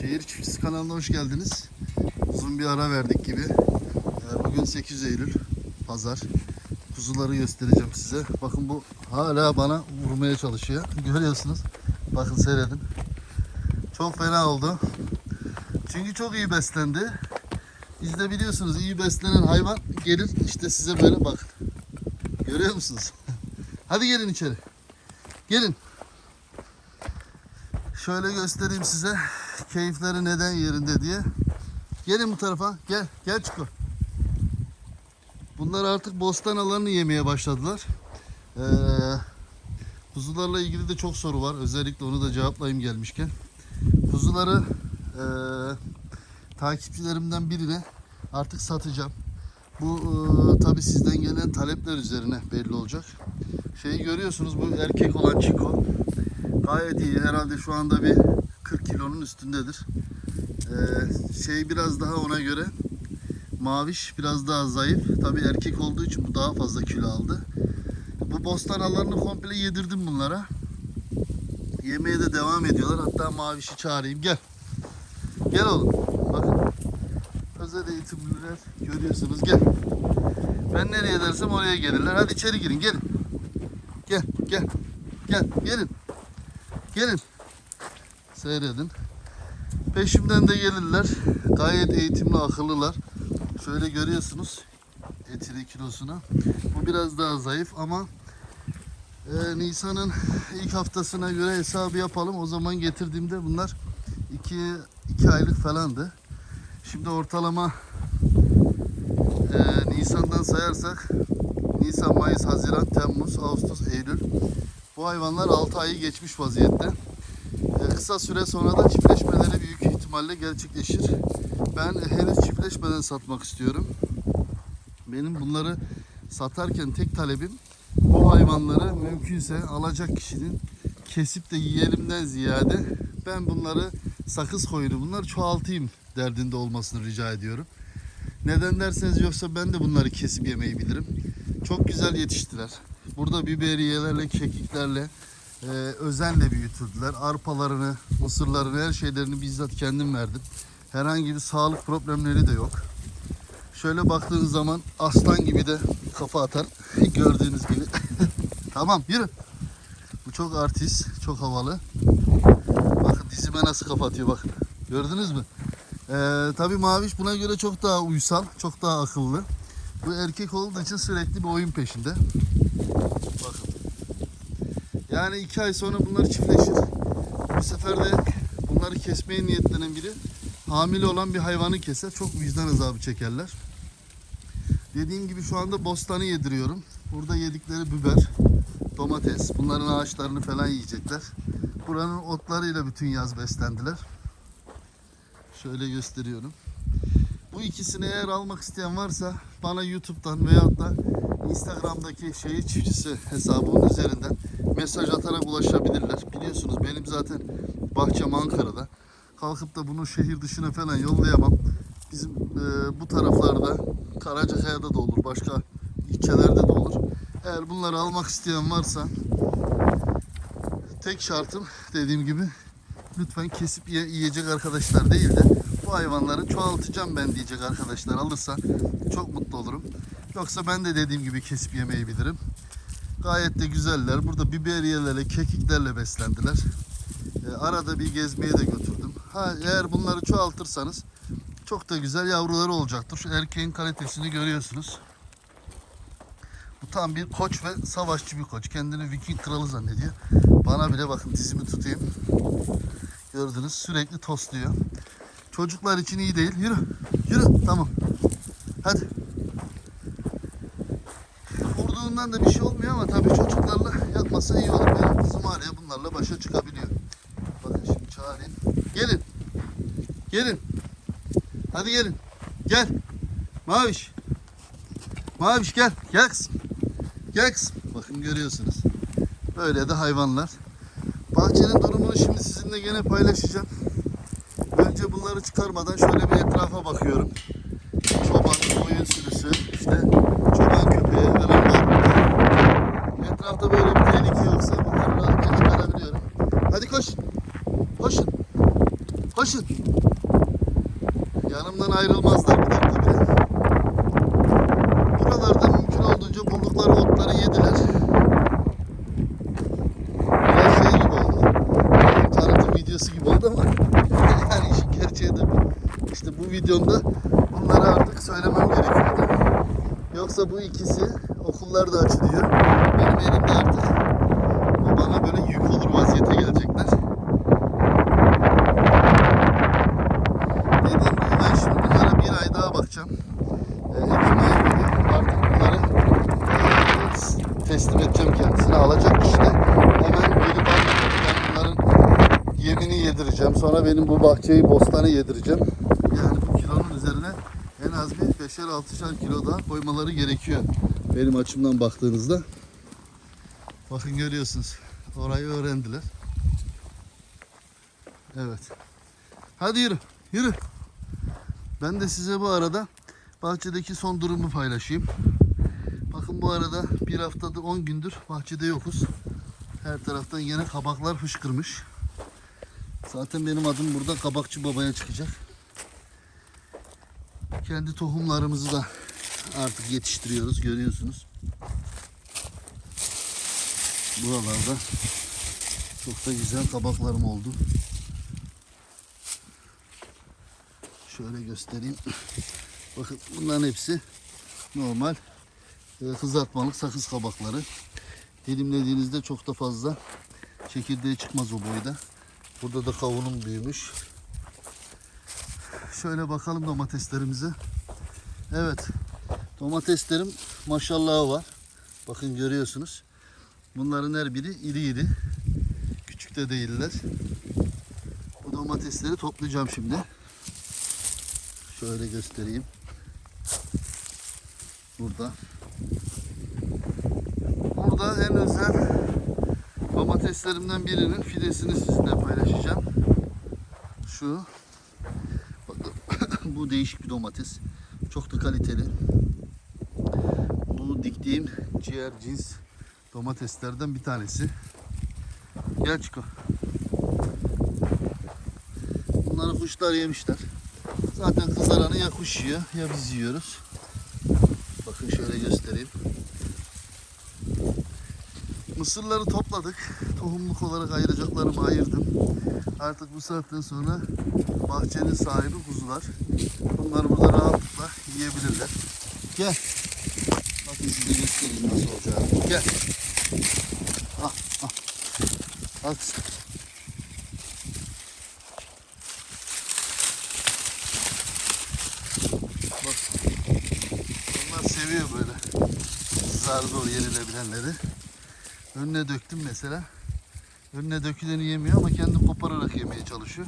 Şehir Çiftçisi kanalına hoş geldiniz. Uzun bir ara verdik gibi. Ee, Bugün 8 Eylül Pazar. Kuzuları göstereceğim size. Bakın bu hala bana vurmaya çalışıyor. Görüyorsunuz. Bakın seyredin. Çok fena oldu. Çünkü çok iyi beslendi. Biz de biliyorsunuz iyi beslenen hayvan gelir işte size böyle bakın. Görüyor musunuz? Hadi gelin içeri. Gelin. Şöyle göstereyim size keyifleri neden yerinde diye. Gelin bu tarafa. Gel. Gel Çiko. Bunlar artık bostan alanını yemeye başladılar. Ee, kuzularla ilgili de çok soru var. Özellikle onu da cevaplayayım gelmişken. Kuzuları ee, takipçilerimden birine artık satacağım. Bu ee, tabi sizden gelen talepler üzerine belli olacak. Şeyi görüyorsunuz bu erkek olan Çiko. Gayet iyi. Herhalde şu anda bir 40 kilonun üstündedir. Ee, şey biraz daha ona göre maviş biraz daha zayıf. Tabii erkek olduğu için bu daha fazla kilo aldı. Bu bostan alanını komple yedirdim bunlara. Yemeye de devam ediyorlar. Hatta mavişi çağırayım. Gel. Gel oğlum. Bakın. Özel eğitimliler görüyorsunuz. Gel. Ben nereye dersem oraya gelirler. Hadi içeri girin. Gelin. Gel. Gel. Gel. Gelin. Gelin. Seyredin. Peşimden de gelirler. Gayet eğitimli, akıllılar. Şöyle görüyorsunuz etini kilosuna. Bu biraz daha zayıf ama e, Nisan'ın ilk haftasına göre hesabı yapalım. O zaman getirdiğimde bunlar 2 2 aylık falandı. Şimdi ortalama e, Nisan'dan sayarsak Nisan, Mayıs, Haziran, Temmuz, Ağustos, Eylül bu hayvanlar 6 ayı geçmiş vaziyette. Kısa süre sonra da çiftleşmeleri büyük ihtimalle gerçekleşir. Ben henüz çiftleşmeden satmak istiyorum. Benim bunları satarken tek talebim bu hayvanları mümkünse alacak kişinin kesip de yiyelimden ziyade ben bunları sakız koyunu bunları çoğaltayım derdinde olmasını rica ediyorum. Neden derseniz yoksa ben de bunları kesip yemeyi bilirim. Çok güzel yetiştiler. Burada biberiyelerle, kekiklerle e, özenle büyütürdüler. Arpalarını, mısırlarını, her şeylerini bizzat kendim verdim. Herhangi bir sağlık problemleri de yok. Şöyle baktığınız zaman aslan gibi de kafa atar. Gördüğünüz gibi. tamam yürü. Bu çok artist, çok havalı. Bakın dizime nasıl kafa atıyor bakın. Gördünüz mü? Ee, tabii Maviş buna göre çok daha uysal, çok daha akıllı. Bu erkek olduğu için sürekli bir oyun peşinde. Bakın. Yani iki ay sonra bunlar çiftleşir. Bu sefer de bunları kesmeye niyetlenen biri hamile olan bir hayvanı keser. Çok vicdan azabı çekerler. Dediğim gibi şu anda bostanı yediriyorum. Burada yedikleri biber, domates, bunların ağaçlarını falan yiyecekler. Buranın otlarıyla bütün yaz beslendiler. Şöyle gösteriyorum. Bu ikisini eğer almak isteyen varsa bana YouTube'dan veyahut da Instagram'daki şehir çiftçisi hesabının üzerinden mesaj atarak ulaşabilirler. Biliyorsunuz benim zaten bahçem Ankara'da. Kalkıp da bunu şehir dışına falan yollayamam. Bizim e, bu taraflarda Karacakaya'da da olur, başka ilçelerde de olur. Eğer bunları almak isteyen varsa tek şartım dediğim gibi lütfen kesip ye- yiyecek arkadaşlar değil de bu hayvanları çoğaltacağım ben diyecek arkadaşlar alırsa çok mutlu olurum. Yoksa ben de dediğim gibi kesip yemeyi bilirim. Gayet de güzeller. Burada biberiyelerle, kekiklerle beslendiler. E, arada bir gezmeye de götürdüm. Ha, eğer bunları çoğaltırsanız çok da güzel yavruları olacaktır. Şu erkeğin kalitesini görüyorsunuz. Bu tam bir koç ve savaşçı bir koç. Kendini Viking kralı zannediyor. Bana bile bakın dizimi tutayım. Gördünüz sürekli tosluyor. Çocuklar için iyi değil. Yürü. Yürü. Tamam. Hadi. Vurduğundan da bir şey olmuyor ama tabii çocuklarla yapmasa iyi olur. Benim kızım ya bunlarla başa çıkabiliyor. Bakın şimdi çağırayım. Gelin. Gelin. Hadi gelin. Gel. Maviş. Maviş gel. Gel kızım. Gel kızım. Bakın görüyorsunuz. Böyle de hayvanlar. Bahçenin durumunu şimdi sizinle gene paylaşacağım. Önce bunları çıkarmadan şöyle bir etrafa bakıyorum. Çoban, koyun sürüsü, işte çoban köpeği falan var. burada. Etrafta böyle bir tehlike yoksa bunları rahatça çıkarabiliyorum. Hadi koş. Koşun. Koşun. Yanımdan ayrılmazlar bir dakika bile. Buralarda mümkün olduğunca buldukları otları yediler. Biraz şey gibi oldu. Tanıtım videosu gibi oldu ama yani işin gerçeği de. İşte bu videomda bunları artık söylemem gerekiyordu. Yoksa bu ikisi okullar da açılıyor. Benim elimde artık bu bana böyle yük olur vaziyete gelecekler. Dediğim gibi ben şimdi bunlara bir ay daha bakacağım. Ee, Ekim ayında artık bunları e, teslim edeceğim kendisine. Alacak işte. Hemen gelip alacak. Ben bunların yemini yedireceğim. Sonra benim bu bahçeyi, bostanı yedireceğim. Yani bu kilonun üzerine en az bir 5'er 6'şer kilo daha koymaları gerekiyor. Benim açımdan baktığınızda. Bakın görüyorsunuz. Orayı öğrendiler. Evet. Hadi yürü. Yürü. Ben de size bu arada bahçedeki son durumu paylaşayım. Bakın bu arada bir haftadır 10 gündür bahçede yokuz. Her taraftan yine kabaklar fışkırmış. Zaten benim adım burada kabakçı babaya çıkacak. Kendi tohumlarımızı da artık yetiştiriyoruz görüyorsunuz. Buralarda çok da güzel kabaklarım oldu. Şöyle göstereyim. Bakın bunların hepsi normal e, kızartmalık sakız kabakları. Dilimlediğinizde çok da fazla çekirdeği çıkmaz o boyda. Burada da kavunum büyümüş. Şöyle bakalım domateslerimize. Evet. Domateslerim maşallahı var. Bakın görüyorsunuz. Bunların her biri iri iri. Küçük de değiller. Bu domatesleri toplayacağım şimdi. Şöyle göstereyim. Burada. Burada en özel domateslerimden birinin fidesini sizinle paylaşacağım. Şu. Bakın bu değişik bir domates. Çok da kaliteli. Bu diktiğim ciğer cins domateslerden bir tanesi. Gel Çiko. Bunları kuşlar yemişler. Zaten kızaranı ya kuş yiyor ya biz yiyoruz. Bakın şöyle göstereyim. Mısırları topladık. Tohumluk olarak ayıracaklarımı ayırdım. Artık bu saatten sonra bahçenin sahibi kuzular. Bunlar burada rahatlıkla yiyebilirler. Gel. Bakın size göstereyim nasıl olacağını. Gel. Ah, ah. Kızım. Bak. Bunlar seviyor böyle. Zar zor yenilebilenleri. Önüne döktüm mesela. Önüne döküleni yemiyor ama kendi kopararak yemeye çalışıyor.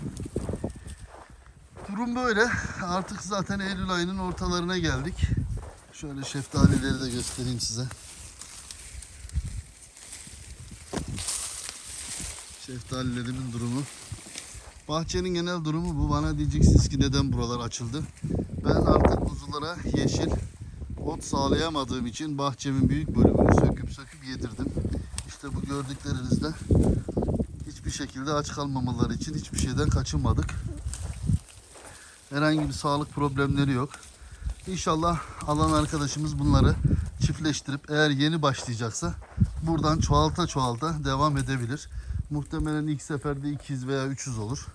Durum böyle. Artık zaten Eylül ayının ortalarına geldik. Şöyle şeftalileri de göstereyim size. Şeftalilerimin durumu. Bahçenin genel durumu bu. Bana diyeceksiniz ki neden buralar açıldı. Ben artık kuzulara yeşil ot sağlayamadığım için bahçemin büyük bölümünü söküp söküp yedirdim. İşte bu gördüklerinizde hiçbir şekilde aç kalmamaları için hiçbir şeyden kaçınmadık. Herhangi bir sağlık problemleri yok. İnşallah alan arkadaşımız bunları çiftleştirip eğer yeni başlayacaksa buradan çoğalta çoğalta devam edebilir. Muhtemelen ilk seferde 200 veya 300 olur.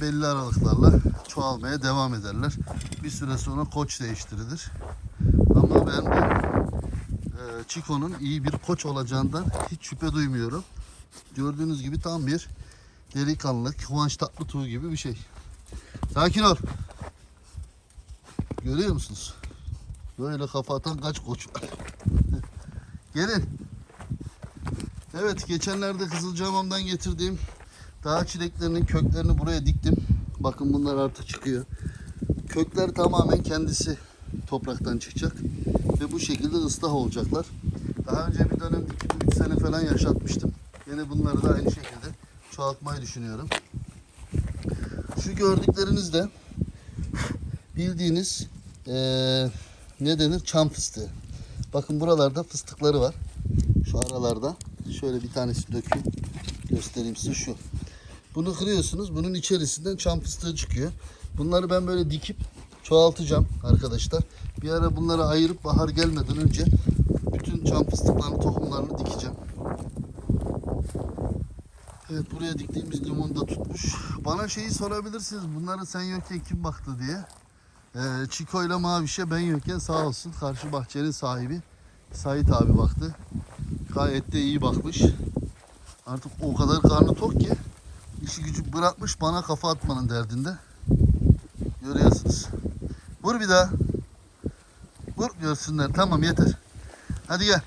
Belli aralıklarla çoğalmaya devam ederler. Bir süre sonra koç değiştirilir. Ama ben bu Chico'nun iyi bir koç olacağından hiç şüphe duymuyorum. Gördüğünüz gibi tam bir delikanlı, Kıvanç Tatlıtuğ gibi bir şey. Sakin ol. Görüyor musunuz? Böyle kafa atan kaç koç var. Gelin. Evet geçenlerde Kızılcahamam'dan getirdiğim dağ çileklerinin köklerini buraya diktim. Bakın bunlar artık çıkıyor. Kökler tamamen kendisi topraktan çıkacak. Ve bu şekilde ıslah olacaklar. Daha önce bir dönem dikip 3 sene falan yaşatmıştım. Yine bunları da aynı şekilde çoğaltmayı düşünüyorum. Şu gördükleriniz de bildiğiniz eee ne denir? Çam fıstığı. Bakın buralarda fıstıkları var. Şu aralarda. Şöyle bir tanesi dökeyim. Göstereyim size şu. Bunu kırıyorsunuz. Bunun içerisinden çam fıstığı çıkıyor. Bunları ben böyle dikip çoğaltacağım arkadaşlar. Bir ara bunları ayırıp bahar gelmeden önce bütün çam fıstıklarının tohumlarını dikeceğim. Evet buraya diktiğimiz limon da tutmuş. Bana şeyi sorabilirsiniz. Bunları sen yokken kim baktı diye. Ee, Çiko ile Maviş'e ben yokken sağ olsun karşı bahçenin sahibi Sait abi baktı. Gayet de iyi bakmış. Artık o kadar karnı tok ki işi gücü bırakmış bana kafa atmanın derdinde. Görüyorsunuz. Vur bir daha. Vur. Tamam yeter. Hadi gel.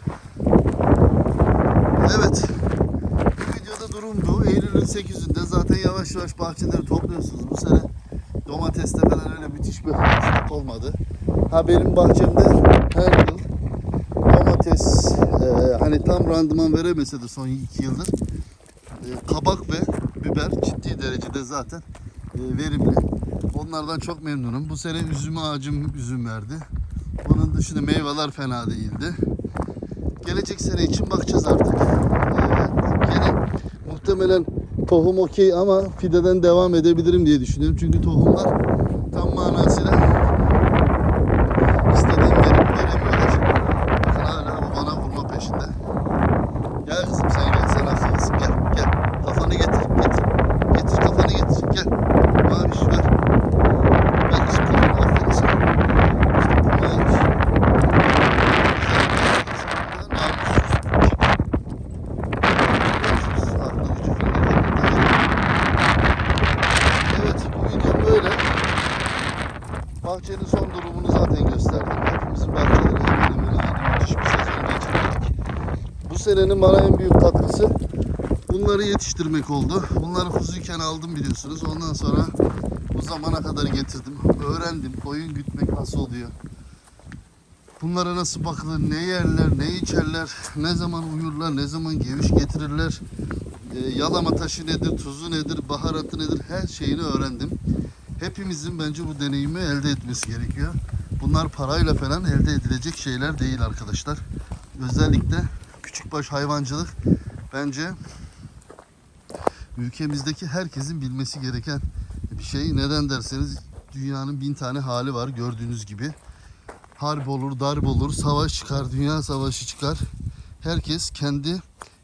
Evet. Bu videoda durum bu. Eylül'ün 8'inde zaten yavaş yavaş bahçeleri topluyorsunuz. Bu sene domateste falan öyle müthiş bir hasat olmadı. Ha benim bahçemde her yıl domates e, hani tam randıman veremese de son 2 yıldır e, kabak ve biber ciddi derecede zaten e, verimli. Onlardan çok memnunum. Bu sene üzüm ağacım üzüm verdi. Bunun dışında meyveler fena değildi. Gelecek sene için bakacağız artık. Ee, yine muhtemelen tohum okey ama fideden devam edebilirim diye düşünüyorum. Çünkü tohumlar tam manasıyla istediğim verim veremiyorlar. Bakın hala bu bana vurma peşinde. Gel kızım sen gel sen akıllısın gel gel. Kafanı getir getir. Getir kafanı getir gel. Maviş ver. Ver işte kafanı aferin sana. İşte bu maviş. Evet bu videom böyle. Bahçenin son durumunu zaten gösterdim. Hepimizin bahçeleri hemen hemen aynı müthiş bir sezon geçirdik. Bu senenin bana en büyük katkısı bunları yetiştirmek oldu. Bunları kuzuyken aldım biliyorsunuz. Ondan sonra bu zamana kadar getirdim. Öğrendim koyun gütmek nasıl oluyor. Bunlara nasıl bakılır, ne yerler, ne içerler, ne zaman uyurlar, ne zaman geviş getirirler, e, yalama taşı nedir, tuzu nedir, baharatı nedir her şeyini öğrendim. Hepimizin bence bu deneyimi elde etmesi gerekiyor. Bunlar parayla falan elde edilecek şeyler değil arkadaşlar. Özellikle küçükbaş hayvancılık bence ülkemizdeki herkesin bilmesi gereken bir şey. Neden derseniz dünyanın bin tane hali var gördüğünüz gibi harp olur, darp olur, savaş çıkar, dünya savaşı çıkar. Herkes kendi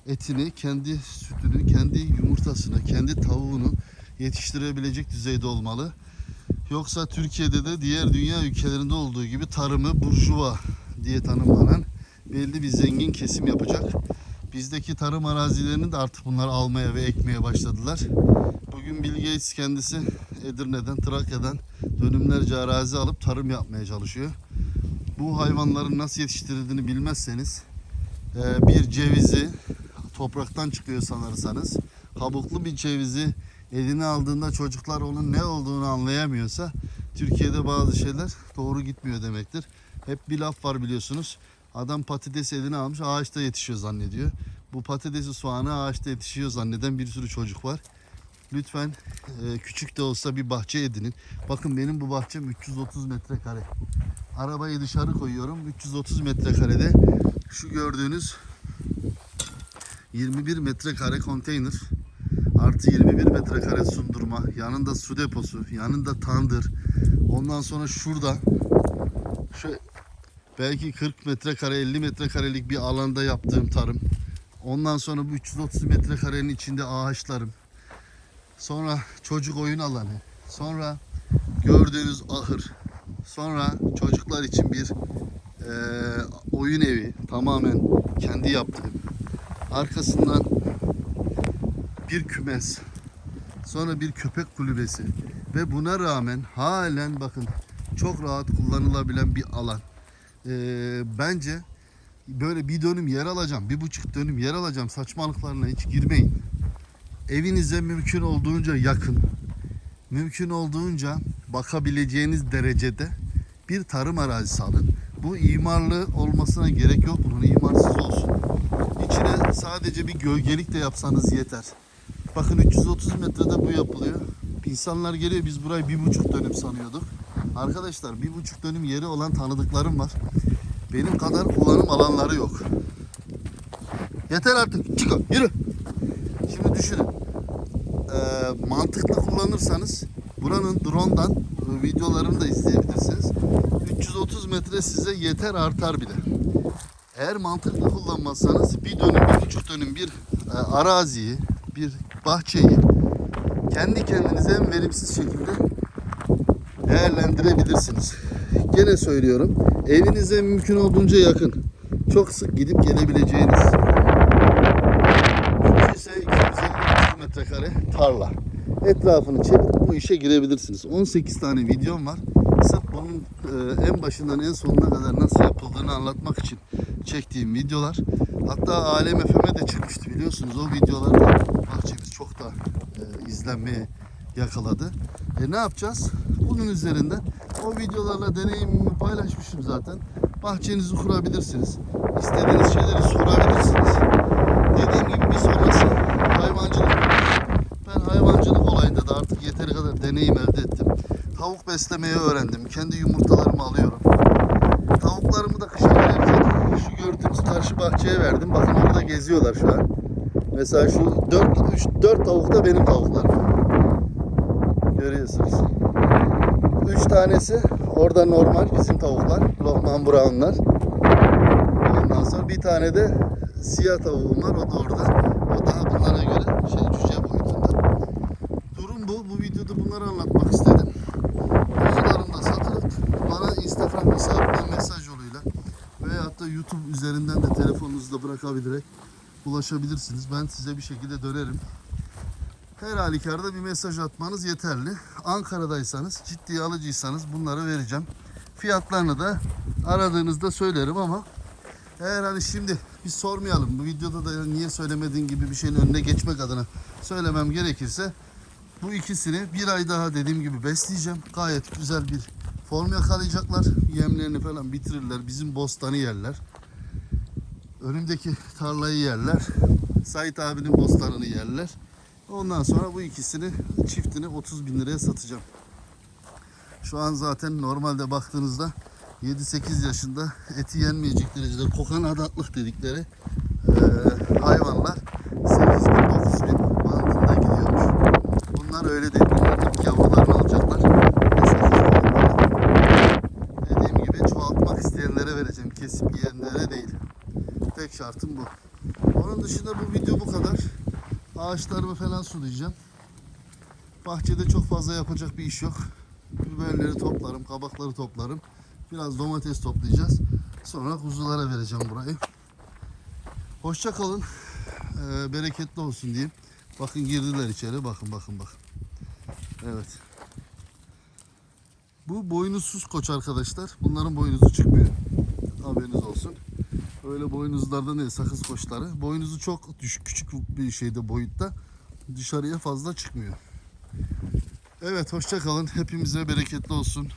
etini, kendi sütünü, kendi yumurtasını, kendi tavuğunu yetiştirebilecek düzeyde olmalı. Yoksa Türkiye'de de diğer dünya ülkelerinde olduğu gibi tarımı burjuva diye tanımlanan belli bir zengin kesim yapacak. Bizdeki tarım arazilerini de artık bunlar almaya ve ekmeye başladılar. Bugün Bill Gates kendisi Edirne'den, Trakya'dan dönümlerce arazi alıp tarım yapmaya çalışıyor bu hayvanların nasıl yetiştirildiğini bilmezseniz e, bir cevizi topraktan çıkıyor sanırsanız kabuklu bir cevizi eline aldığında çocuklar onun ne olduğunu anlayamıyorsa Türkiye'de bazı şeyler doğru gitmiyor demektir. Hep bir laf var biliyorsunuz. Adam patates eline almış ağaçta yetişiyor zannediyor. Bu patatesi soğanı ağaçta yetişiyor zanneden bir sürü çocuk var. Lütfen e, küçük de olsa bir bahçe edinin. Bakın benim bu bahçem 330 metrekare. Arabayı dışarı koyuyorum. 330 metrekarede şu gördüğünüz 21 metrekare konteyner artı 21 metrekare sundurma yanında su deposu yanında tandır ondan sonra şurada şu belki 40 metrekare 50 metrekarelik bir alanda yaptığım tarım ondan sonra bu 330 metrekarenin içinde ağaçlarım sonra çocuk oyun alanı sonra gördüğünüz ahır Sonra çocuklar için bir e, oyun evi tamamen kendi yaptığım. Arkasından bir kümes. Sonra bir köpek kulübesi. Ve buna rağmen halen bakın çok rahat kullanılabilen bir alan. E, bence böyle bir dönüm yer alacağım, bir buçuk dönüm yer alacağım saçmalıklarına hiç girmeyin. Evinize mümkün olduğunca yakın, mümkün olduğunca bakabileceğiniz derecede bir tarım arazisi alın. Bu imarlı olmasına gerek yok bunun imarsız olsun. İçine sadece bir gölgelik de yapsanız yeter. Bakın 330 metrede bu yapılıyor. İnsanlar geliyor biz burayı bir buçuk dönüm sanıyorduk. Arkadaşlar bir buçuk dönüm yeri olan tanıdıklarım var. Benim kadar kullanım alanları yok. Yeter artık. Çıkın yürü. Şimdi düşünün. Ee, mantıklı kullanırsanız Buranın drone'dan e, videolarını da izleyebilirsiniz. 330 metre size yeter artar bile. Eğer mantıklı kullanmazsanız bir dönüm, bir buçuk dönüm bir e, araziyi, bir bahçeyi kendi kendinize en verimsiz şekilde değerlendirebilirsiniz. Gene söylüyorum, evinize mümkün olduğunca yakın, çok sık gidip gelebileceğiniz, mümkünse 250 metrekare tarla. Etrafını çevirip bu işe girebilirsiniz. 18 tane videom var. Sırf bunun e, en başından en sonuna kadar nasıl yapıldığını anlatmak için çektiğim videolar. Hatta Alem FM'e de çıkmıştı biliyorsunuz. O videolarda bahçemiz çok da e, izlenmeye yakaladı. E ne yapacağız? Bunun üzerinden o videolarla deneyimimi paylaşmışım zaten. Bahçenizi kurabilirsiniz. İstediğiniz şeyleri sorabilirsiniz. Dediğim gibi bir sonrası hayvancılık. Ben hayvancılık olayında da artık yeteri kadar deneyim elde ettim. Tavuk beslemeyi öğrendim. Kendi yumurtalarımı alıyorum. Tavuklarımı da kışa gelirken şu gördüğünüz karşı bahçeye verdim. Bakın orada geziyorlar şu an. Mesela şu 4, 3, 4 tavuk da benim tavuklarım. Görüyorsunuz. 3 tanesi orada normal bizim tavuklar. Lohman Brown'lar. Ondan sonra bir tane de siyah tavuğum var. O da orada. O daha bunlara göre şey cüce boyutunda. Durum bu. Bu videoda bunları anlatmak istedim. Kuzularım da satılık. Bana Instagram hesabından mesaj yoluyla veyahut da YouTube üzerinden de telefonunuzda bırakabilerek ulaşabilirsiniz. Ben size bir şekilde dönerim. Her halükarda bir mesaj atmanız yeterli. Ankara'daysanız, ciddi alıcıysanız bunları vereceğim. Fiyatlarını da aradığınızda söylerim ama eğer hani şimdi biz sormayalım bu videoda da niye söylemediğin gibi bir şeyin önüne geçmek adına söylemem gerekirse bu ikisini bir ay daha dediğim gibi besleyeceğim. Gayet güzel bir form yakalayacaklar. Yemlerini falan bitirirler. Bizim bostanı yerler. Önümdeki tarlayı yerler. Sait abinin bostanını yerler. Ondan sonra bu ikisini çiftini 30 bin liraya satacağım. Şu an zaten normalde baktığınızda 7-8 yaşında eti yenmeyecek derecede kokan adatlık dedikleri eee, hayvanlar 8 bin 9 bin bandında gidiyormuş. Bunlar öyle değil. Bunlar ilk yavrularını alacaklar. Dediğim gibi çoğaltmak isteyenlere vereceğim. Kesip yiyenlere değil. Tek şartım bu. Onun dışında bu video bu kadar. Ağaçlarımı falan sulayacağım. Bahçede çok fazla yapacak bir iş yok. Biberleri toplarım, kabakları toplarım. Biraz domates toplayacağız. Sonra kuzulara vereceğim burayı. Hoşça kalın. Ee, bereketli olsun diyeyim. Bakın girdiler içeri. Bakın bakın bakın. Evet. Bu boynuzsuz koç arkadaşlar. Bunların boynuzu çıkmıyor. Haberiniz olsun. Öyle boynuzlarda ne sakız koçları. Boynuzu çok düşük küçük bir şeyde boyutta. Dışarıya fazla çıkmıyor. Evet hoşça kalın. Hepimize bereketli olsun.